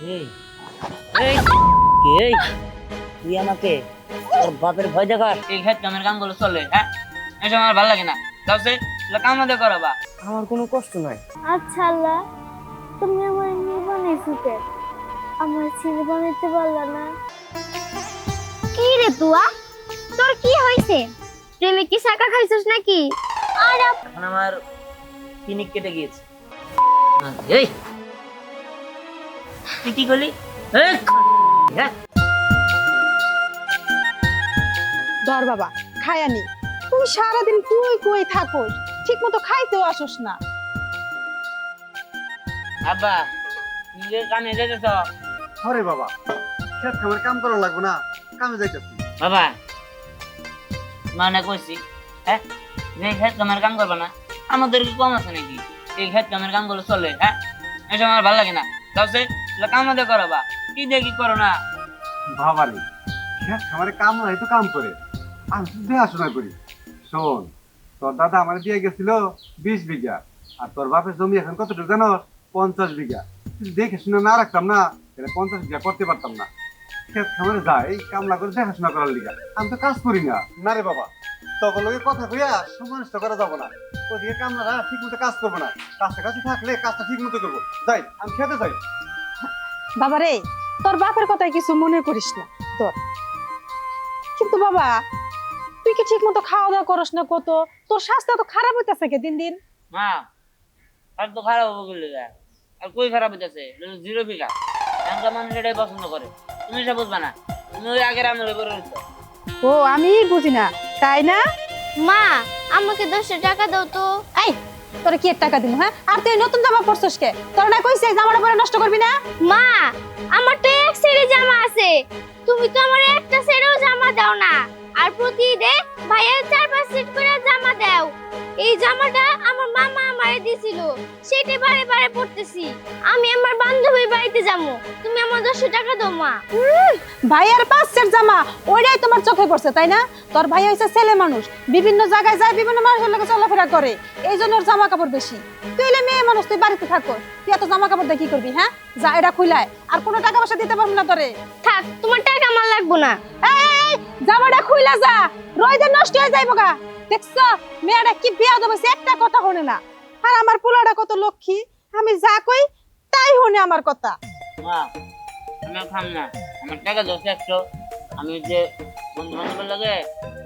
এই এই এই? তুই আমাকে তোর বাপের ভয় দেখাস? এই ক্ষেত কামের কামগুলো চলে হ্যাঁ এসব আমার ভালো লাগে না। যাও সে কাম আমাদের করো বা। আমার কোনো কষ্ট নাই। আচ্ছা আল্লাহ তুমি আমার মেয়ে বানাইছো কেন আমার ছেলে বানাইতে পারলা না। কি রে তুয়া? তোর কি হয়েছে? প্রেমে কি শাকা খাইছিস নাকি? আর এখন আমার পিনিক কেটে গিয়েছে। এই তুই কি করলি হ্যাঁ ধর বাবা খায়ানি তুই সারাদিন কুই কুই থাকোস ঠিক মতো খাইতেও আসোস না। আব্বা তুমি যে কামে যেতেছ আরে বাবা খেত খামার কাম করা লাগবে না কামে যাইতেছি। বাবা মানে কইছি হ্যাঁ যে ক্ষেত কামের কাম করবে না আমাদের কি কম আছে নাকি? এই ক্ষেত কামের কামগুলো চলে হ্যাঁ এসব আমার ভালো লাগে না। যাও সে কাম আমাদের করো বা। কি দেখি করো না? ভাবালি খেত খামারে কাম নাই তো কাম করে। আমি তো দেখাশোনা করি। শোন, তোর দাদা আমার দিয়ে গেছিল বিশ বিঘা, আর তোর বাপের জমি এখন কতটুকু জানো? পঞ্চাশ বিঘা। দেখে শুনে না রাখতাম না, তাহলে পঞ্চাশ বিঘা করতে পারতাম না। খেত খামারে যাই কামলা করে দেখাশোনা করার লিগা। আমি তো কাজ করি না। না রে বাবা, তখন লোকে কথা কইয়া সময় নষ্ট করা যাব না। ওদিকে কামলারা ঠিক মতো কাজ করব না। কাজটা কাছে থাকলে কাজটা ঠিক মতো করব। যাই, আমি খেতে যাই। বাবা রে তোর বাপের কথায় কিছু মনে করিস না তোর। কিন্তু বাবা তুই কি ঠিক মতো খাওয়া দাওয়া করস না কত? তোর স্বাস্থ্য তো খারাপ হইতেছে কে দিন দিন? মা আর তো খারাপ হবে বললে আর কই খারাপ হইতেছে? জিরো বিঘা। এখনকার মানুষ এটাই পছন্দ করে। তুমি সব বুঝবা না। তুমি ওই আগের আমলে করে ও আমি বুঝি না। তাই না? মা আমাকে দশটা টাকা দাও তো। এই তোরা কি টাকা দিন হ্যাঁ? আর তুই নতুন জামা পরছস কে? তোর না কইছে জামাটা পরে নষ্ট করবি না? মা, আমার তো এক সেরে জামা আছে। তুমি তো আমার একটা সেরেও জামা দাও না। আর প্রতি ঈদে ভাইয়ের চার পাঁচ সেট করে জামা দাও। এই জামাটা আমার মামা আমারে দিছিল সেটা বারে বারে পড়তেছি আমি আমার বান্ধবীর বাড়িতে যাব। তুমি আমার দশশো টাকা দাও মা। ভাইয়ের পাঁচের জামা ওইটাই তোমার চোখে পড়ছে তাই না? তোর ভাই হয়েছে ছেলে মানুষ বিভিন্ন জায়গায় যায় বিভিন্ন মানুষের লোকে চলাফেরা করে। এই জন্য ওর জামা কাপড় বেশি। তুই হলে মেয়ে মানুষ তুই বাড়িতে থাকো। তুই এত জামা কাপড় দিয়ে কি করবি হ্যাঁ? যা এটা খুলায় আর কোনো টাকা পয়সা দিতে পারব না তোরে। থাক তোমার টাকা আমার লাগবো না। এই, জামাটা খুইলা যা। রইদে নষ্ট হয়ে যাইব গা। দেখছ? মেয়েটা কি বিয়া দেবে একটা কথা হনে না। আর আমার পোলাটা কত লক্ষ্মী আমি যা কই তাই হনে আমার কথা। মা আমি খাম না। আমার টাকা দশ একশো। আমি যে বন্ধু বান্ধবের লাগে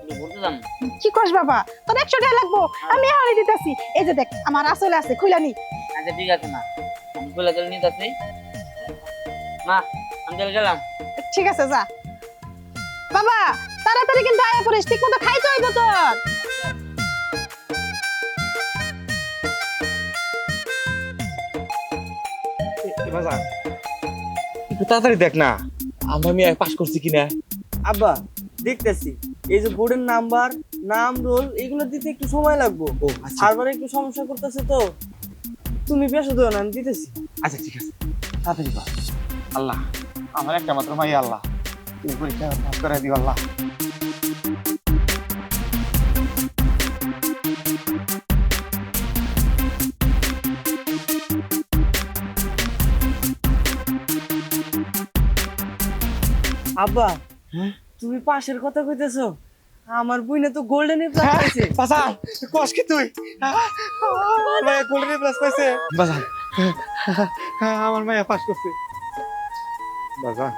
একটু ঘুরতে যাম। কি করস বাবা? তোর একশো টাকা লাগবো? আমি হারিয়ে দিতেছি। এই যে দেখ আমার আসলে আছে আচ্ছা ঠিক আছে মা। আমি বলে চলে নিতে আসি মা আমি চলে গেলাম ঠিক আছে যা। বাবা তাড়াতাড়ি কিন্তু আয়া পড়িস ঠিক মতো খাইতে হইব তোর। একটু তাড়াতাড়ি দেখ না। আমরা আমি পাস করছি কিনা? আব্বা দেখতেছি। এই যে বোর্ডের নাম্বার নাম রোল এগুলো দিতে একটু সময় লাগবে। ও আচ্ছা। সার্ভার একটু সমস্যা করতেছে তো। তুমি বেসা দিও না আমি দিতেছি। আচ্ছা ঠিক আছে। তাড়াতাড়ি আল্লাহ আমার একটা মাত্র মাই আল্লাহ। তুমি পরীক্ষা পাস করে দিও আল্লাহ। আব্বা হ্যাঁ? তুমি পাশের কথা কইতেছো। আমার বইনে তো গোল্ডেন প্লাস হ্যাঁ? পাইছে। বাজান কস কি তুই? আমার মায়া গোল্ডেন প্লাস পাইছে। বাজান আমার মায়া পাস করছে। বাজান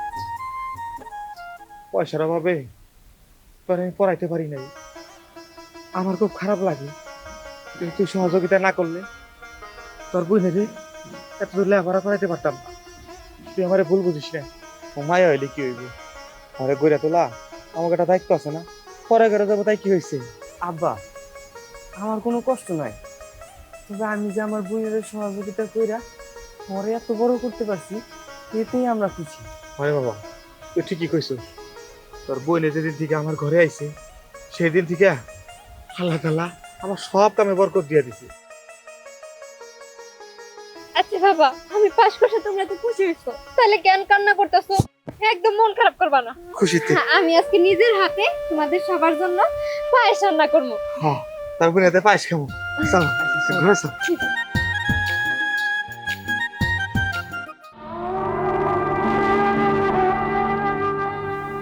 পয়সার অভাবে তোর আমি পড়াইতে পারি নাই। আমার খুব খারাপ লাগে। কিন্তু তুই সহযোগিতা না করলে তোর বই নেবে এত দূর লেখাপড়া করাইতে পারতাম তুই আমারে ভুল বুঝিস না। ও মায়া হইলে কি হইবে? ঘরে গড়িয়া তোলা আমাকে একটা দায়িত্ব আছে না? পরে ঘরে যাব তাই কি হয়েছে আব্বা আমার কোনো কষ্ট নাই। তবে আমি যে আমার বইনের সহযোগিতা কইরা পরে এত বড় করতে পারছি এতেই আমরা খুশি। হয় বাবা তুই ঠিকই কইছো। তোর বোনে যেদিন থেকে আমার ঘরে আইছে সেই দিন থেকে আল্লাহ তাল্লাহ আমার সব কামে বরকত দিয়ে দিছে। আচ্ছা বাবা আমি পাশ করতে তোমরা তো খুশি হইছো। তাহলে কেন কান্না করতেছো। একদম মন খারাপ করবা না। খুশিতে? হ্যাঁ, আমি আজকে নিজের হাতে তোমাদের সবার জন্য পায়েস রান্না করব। হ্যাঁ তারপরে এতে পায়েস খাব। চলো ঘরে চলো।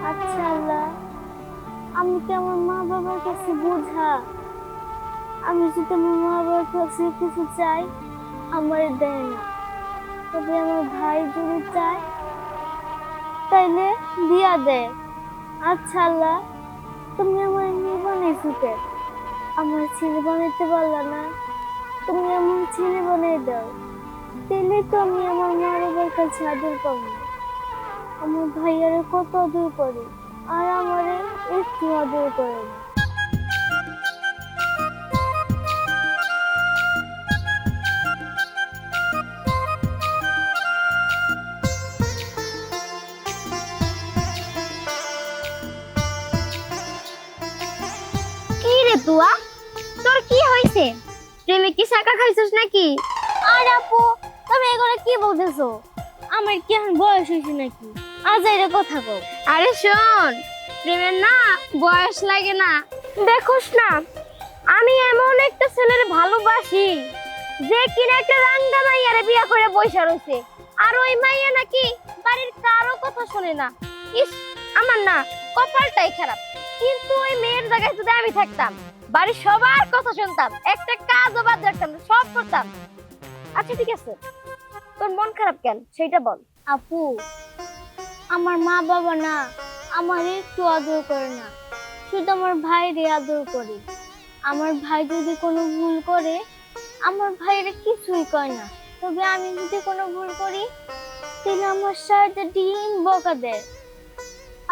আচ্ছা আমি যদি আমার মা বাবার কাছে কিছু চাই আমার দেয় না। তবে আমার ভাই যদি চায় তাইলে দিয়া দেয় আচ্ছা আল্লাহ, তুমি আমার মেয়ে বানাইছো কেন আমার ছেলে বানাইতে পারলা না, তুমি আমার ছেলে বানিয়ে দাও। তাইলে তো আমি আমার মা বাবার কাছে আদর পাবো আমার ভাইয়ারে কত আদর করে, আর আমারে একটু আদর করে না কি শাকা খাইছিস নাকি? আর আপু তুমি এগুলো কি বলতেছো? আমার কি এখন বয়স হয়েছে নাকি? আজ এর কথা কও। আরে শোন প্রেমের না বয়স লাগে না। দেখোস না আমি এমন একটা ছেলের ভালোবাসি যে কিনা একটা রাঙ্গা মাইয়ারে বিয়া করে বৈশা রয়েছে। আর ওই মাইয়া নাকি বাড়ির কারও কথা শোনে না। ইস আমার না কপালটাই খারাপ। কিন্তু ওই মেয়ের জায়গায় যদি আমি থাকতাম বাড়ির সবার কথা শুনতাম, একটা কাজও বাদ রাখতাম সব করতাম। আচ্ছা ঠিক আছে। তোর মন খারাপ কেন? সেটা বল। আপু, আমার মা বাবা না আমার একটু আদর করে না। শুধু আমার ভাইরে আদর করে। আমার ভাই যদি কোনো ভুল করে, আমার ভাইরে কিছুই কয় না। তবে আমি যদি কোনো ভুল করি তাহলে আমার সারাটা দিন বকা দেয়।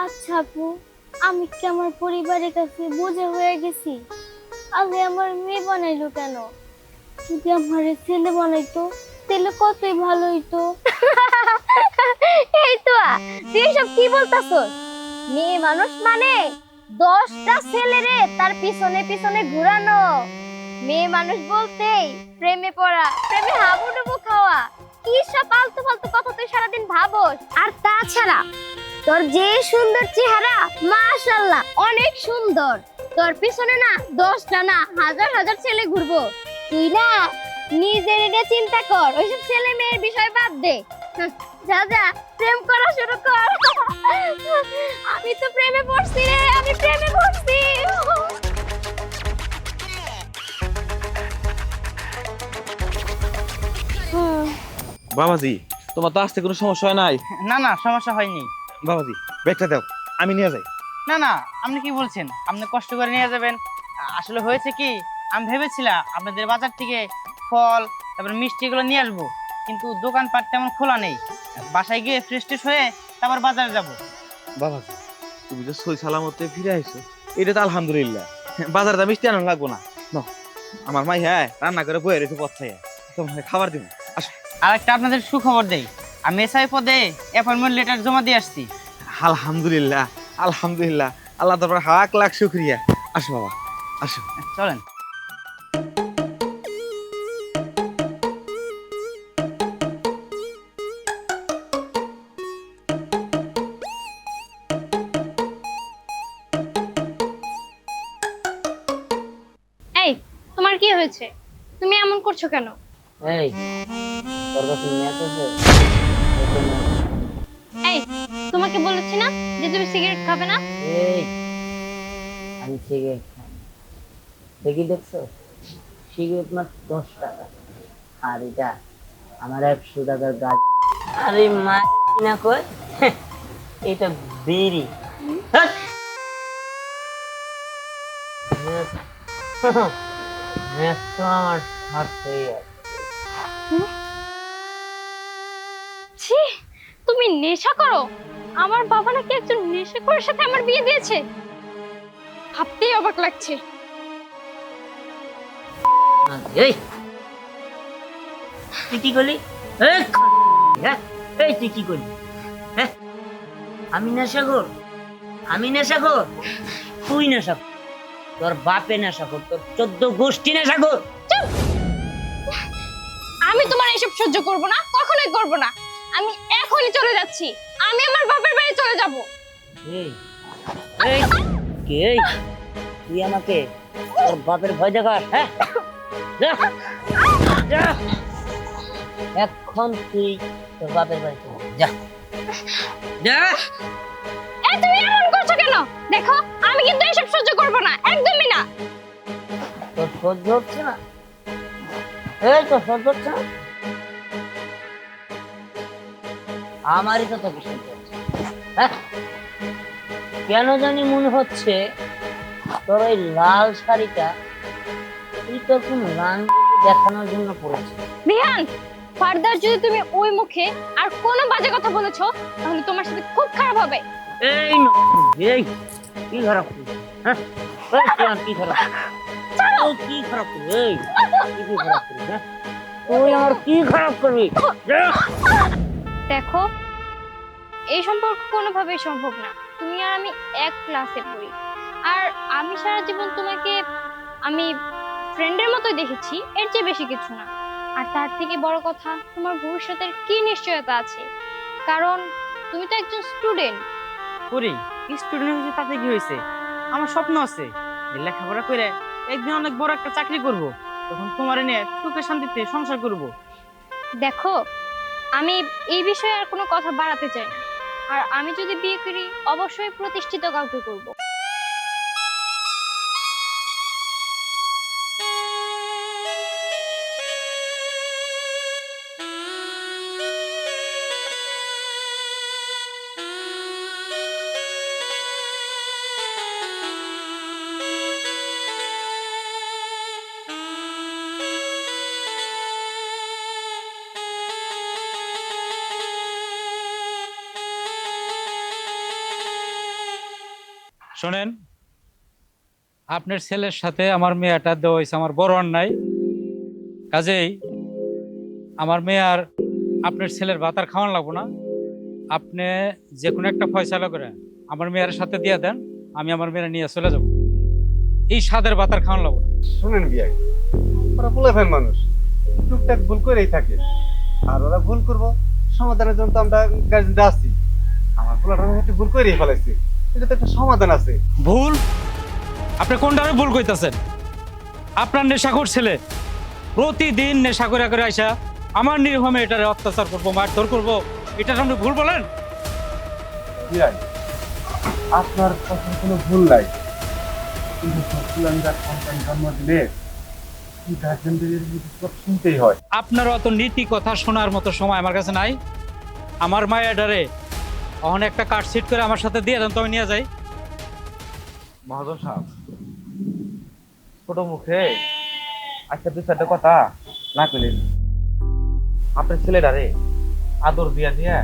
আচ্ছা আপু, আমি কি আমার পরিবারের কাছে বুঝে হয়ে গেছি? আগে আমার মেয়ে বানাইলো কেন? যদি আমার ছেলে বানাইতো, তাহলে কতই ভালো হইতো? এই তো, তুই সব কি বলতাছস? মেয়ে মানুষ মানে দশটা ছেলেরে তার পিছনে পিছনে ঘুরানো। মেয়ে মানুষ বলতেই প্রেমে পড়া, প্রেমে হাবুডুবু খাওয়া। কি সব ফালতু ফালতু কথা তুই সারাদিন ভাবস? আর তাছাড়া তোর যে সুন্দর চেহারা, মাশাল্লাহ, অনেক সুন্দর। তোর পিছনে না দশটা না হাজার হাজার ছেলে ঘুরবো। তুই না নিজের এটা চিন্তা কর ওইসব ছেলে মেয়ের বিষয় বাদ দে। যা যা প্রেম করা শুরু কর। আমি তো প্রেমে পড়ছি রে আমি প্রেমে পড়ছি। বাবাজি তোমার তো আসতে কোনো সমস্যা হয় নাই? না না সমস্যা হয়নি। বাবাজি ব্যাগটা দাও আমি নিয়ে যাই। না না আপনি কি বলছেন? আপনি কষ্ট করে নিয়ে যাবেন। আসলে হয়েছে কি আমি ভেবেছিলাম আপনাদের বাজার থেকে ফল তারপর মিষ্টি এগুলো নিয়ে আসব। কিন্তু দোকানপাট তেমন খোলা নেই। বাসায় গিয়ে ফ্রেশ ট্রেশ হয়ে তারপর বাজারে যাব। বাবাজি তুমি যে সই সালামতে ফিরে আইছো এটা তো আলহামদুলিল্লাহ। বাজারে দাম মিষ্টি আনো লাগবো না। আমার মাই হ্যাঁ রান্না করে বয়ে রেখে পথ খাইয়া তোমাকে খাবার দিব। আর একটা আপনাদের সুখবর দেই। আমি এসআই পদে অ্যাপয়েন্টমেন্ট লেটার জমা দিয়ে আসছি। আলহামদুলিল্লাহ। আলহামদুলিল্লাহ। আল্লাহ তারপর হাক লাখ শুক্রিয়া। আসো বাবা আসো। চলেন। এই তোমার কি হয়েছে? তুমি এমন করছ কেন? এই তোর কাছে আছে এই তোমাকে বলেছি না যে তুমি সিগারেট খাবে না? এই আমি সিগারেট খাই দেখি দেখছ? সিগারেট মাত্র দশ টাকা। আর এটা আমার একশো টাকার গাছ আরে মা না কই এটা ছি তুমি নেশা করো? আমার বাবা নাকি একজন নেশাখোরের সাথে আমার বিয়ে দিয়েছে। ভাবতেই অবাক লাগছে। এই। তুই কি করলি? এই। হ্যাঁ এই তুই কি করলি? হ্যাঁ। আমি নেশাখোর। আমি নেশাখোর। তুই নেশাখোর। তোর বাপে নেশাখোর তোর চোদ্দ গোষ্ঠী নেশাখোর। আমি তোমার এসব সহ্য করব না কখনোই করব না। আমি এখনই চলে যাচ্ছি। আমি আমার বাপের বাড়ি চলে যাব। এই এই কে তুই আমাকে? তোর বাপের ভয় দেখাস হ্যাঁ? যা যা। এখন তুই তোর বাপের বাড়ি চলে যা। যা। এই তুমি এমন করছ কেন? দেখো আমি কিন্তু এসব সহ্য করব না একদমই না। তোর সহ্য হচ্ছে না? এই তো শব্দ হচ্ছে না? আমারই তো তোকে শুনতে হ্যাঁ? কেন জানি মনে হচ্ছে তোর ওই লাল শাড়িটা তুই তোর কোন রান দেখানোর জন্য পড়েছে বিহান ফার্দার যদি তুমি ওই মুখে আর কোনো বাজে কথা বলেছ তাহলে তোমার সাথে খুব খারাপ হবে। এই না এই কি খারাপ হ্যাঁ? কি খারাপ? কি খারাপ এই কি খারাপ হ্যাঁ? তুই আমার কি খারাপ করবি? দেখো এই সম্পর্ক কোনোভাবেই সম্ভব না। তুমি আর আমি এক ক্লাসে পড়ি। আর আমি সারা জীবন তোমাকে আমি ফ্রেন্ডের মতোই দেখেছি এর চেয়ে বেশি কিছু না। আর তার থেকে বড় কথা তোমার ভবিষ্যতের কি নিশ্চয়তা আছে? কারণ তুমি তো একজন স্টুডেন্ট করি স্টুডেন্ট হয়েছে তাতে কি হয়েছে? আমার স্বপ্ন আছে যে লেখাপড়া করে একদিন অনেক বড় একটা চাকরি করব। তখন তোমার নিয়ে সুখে শান্তিতে সংসার করব। দেখো আমি এই বিষয়ে আর কোনো কথা বাড়াতে চাই না। আর আমি যদি বিয়ে করি অবশ্যই প্রতিষ্ঠিত কাউকে করব। শোনেন, আপনার ছেলের সাথে আমার মেয়েটা দেওয়া হয়েছে, আমার বড় অন্যায়। কাজেই আমার মেয়ে আর আপনার ছেলের ভাতার খাওয়ান লাগবো না। আপনি যে কোনো একটা ফয়সালা করে আমার মেয়ের সাথে দিয়ে দেন, আমি আমার মেয়ের নিয়ে চলে যাব। এই স্বাদের ভাতার খাওয়ান লাগবো না। শুনেন বিয়াই ওরা বলে ফেন মানুষ। টুকটাক ভুল করেই থাকে। আর ওরা ভুল করব, সমাধানের জন্য তো আমরা গার্জেনরা আছি। আমার পোলাটা ভুল করেই ফেলাইছে। এটা তো একটা সমাধান আছে। ভুল? আপনি কোনটারে ভুল কইতাছেন? আপনার নেশাখোর ছেলে। প্রতিদিন নেশা করে করে আইসা আমার নিরীহ মেয়েটারে অত্যাচার করব মারধর করব। এটা আপনি ভুল বলেন? আপনার কথার কোনো ভুল নাই। কিন্তু সন্তান জন্ম দিলে গার্জেনদের সব শুনতেই হয়। আপনার অত নীতি কথা শোনার মতো সময় আমার কাছে নাই। আমার মায়েরারে অহন একটা কার্ড সিট করে আমার সাথে দিয়ে দেন, তো আমি নিয়ে যাই। মহাজন সাহেব, ছোট মুখে আচ্ছা দু চারটা কথা না কইলেন। আপনার ছেলেটারে আদর দিয়া দিয়া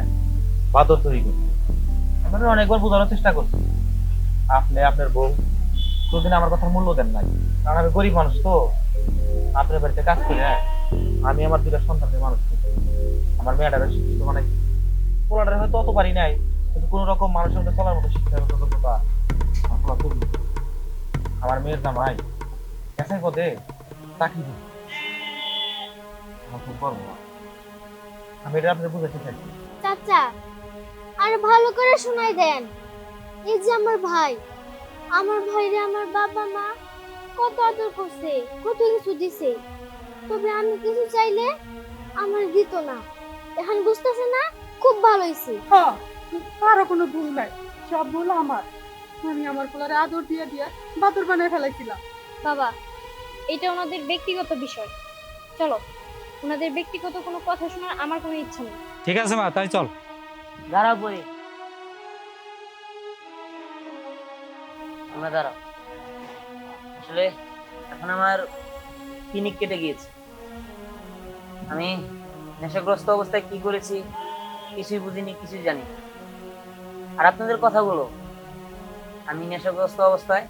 বাদর তৈরি করছে। আমি অনেকবার বোঝানোর চেষ্টা করছি। আপনি আপনার বউ কোনদিন আমার কথার মূল্য দেন নাই। কারণ আমি গরিব মানুষ তো। আপনার বাড়িতে কাজ করে আমি আমার দুটা সন্তানের মানুষ আমার মেয়েটারে শিক্ষিত বানাই পোলাটারে হয়তো অত পারি নাই, কিন্তু কোনো রকম মানুষের মধ্যে চলার মতো শিক্ষা যোগ্যতা আমার খুবই। আমার মেয়ের জামাই একাই পদে চাকরি করে। আমার খুব আমি এটা আপনার বুঝাতে চাইছি চাচা, আর ভালো করে শোনাই দেন। এই যে আমার ভাই, আমার ভাইরে আমার বাবা মা কত আদর করছে, কত কিছু দিছে। তবে আমি কিছু চাইলে আমার দিত না। এখন বুঝতেছে না খুব ভালো হয়েছে হ্যাঁ কারও কোনো ভুল নাই সব ভুল আমার। আমি আমার পোলারে আদর দিয়ে দিয়ে বাদর বানায় ফেলাইছিলাম। বাবা এটা ওনাদের ব্যক্তিগত বিষয়। চলো ওনাদের ব্যক্তিগত কোনো কথা শোনার আমার কোনো ইচ্ছা নেই। ঠিক আছে মা তাই চল। দাঁড়াও পরে। তোমরা দাঁড়াও। আসলে এখন আমার ক্লিনিক কেটে গিয়েছে। আমি নেশাগ্রস্ত অবস্থায় কি করেছি কিছুই বুঝিনি কিছুই জানি আর আপনাদের কথাগুলো, আমি নেশাগ্রস্ত অবস্থায়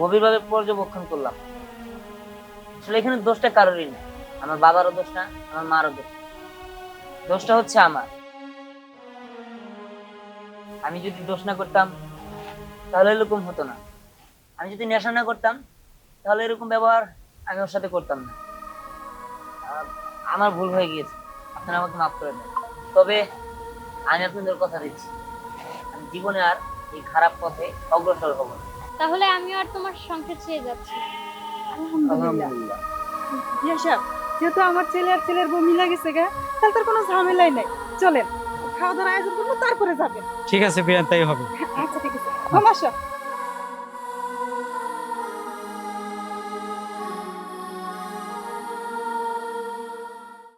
গভীরভাবে পর্যবেক্ষণ করলাম। আসলে এখানে দোষটা কারোরই না আমার বাবারও দোষ না, আমার মারও দোষ দোষটা হচ্ছে আমার। আমি যদি দোষ না করতাম, তাহলে এরকম হতো না। আমি যদি নেশা না করতাম, তাহলে এরকম ব্যবহার আমি ওর সাথে করতাম না। আমার ভুল হয়ে গিয়েছে। আপনারা আমাকে মাফ করে দেন। তবে আমি আপনাদের কথা দিচ্ছি আমি জীবনে আর এই খারাপ পথে অগ্রসর হব না। তাহলে আমি আর তোমার সংসার ছেড়ে যাচ্ছি। আলহামদুলিল্লাহ। ইয়া সাহেব যেহেতু আমার ছেলে আর ছেলের বউ মিলে গেছে গা তাহলে তার কোনো ঝামেলাই নাই। চলেন খাওয়া দাওয়ার আয়োজন করব তারপরে যাবেন। ঠিক আছে বিয়ান তাই হবে। আচ্ছা ঠিক আছে। মামা